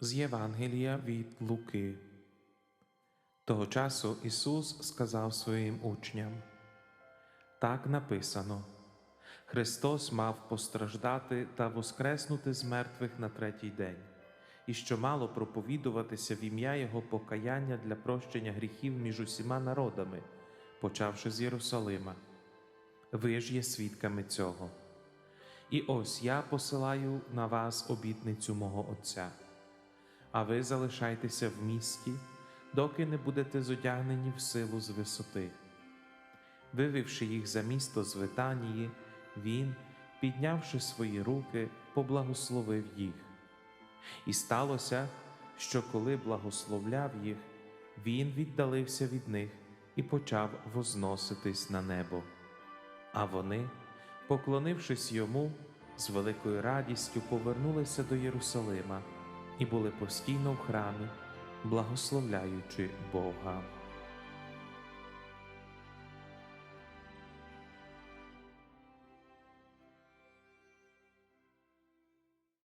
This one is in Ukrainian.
З Євангелія від Луки. Того часу Ісус сказав своїм учням: Так написано: Христос мав постраждати та воскреснути з мертвих на третій день, і що мало проповідуватися в ім'я Його покаяння для прощення гріхів між усіма народами, почавши з Єрусалима. Ви ж є свідками цього. І ось я посилаю на вас обітницю мого Отця а ви залишайтеся в місті, доки не будете зодягнені в силу з висоти. Вивівши їх за місто з Витанії, він, піднявши свої руки, поблагословив їх. І сталося, що коли благословляв їх, він віддалився від них і почав возноситись на небо. А вони, поклонившись йому, з великою радістю повернулися до Єрусалима і були постійно в храмі, благословляючи Бога.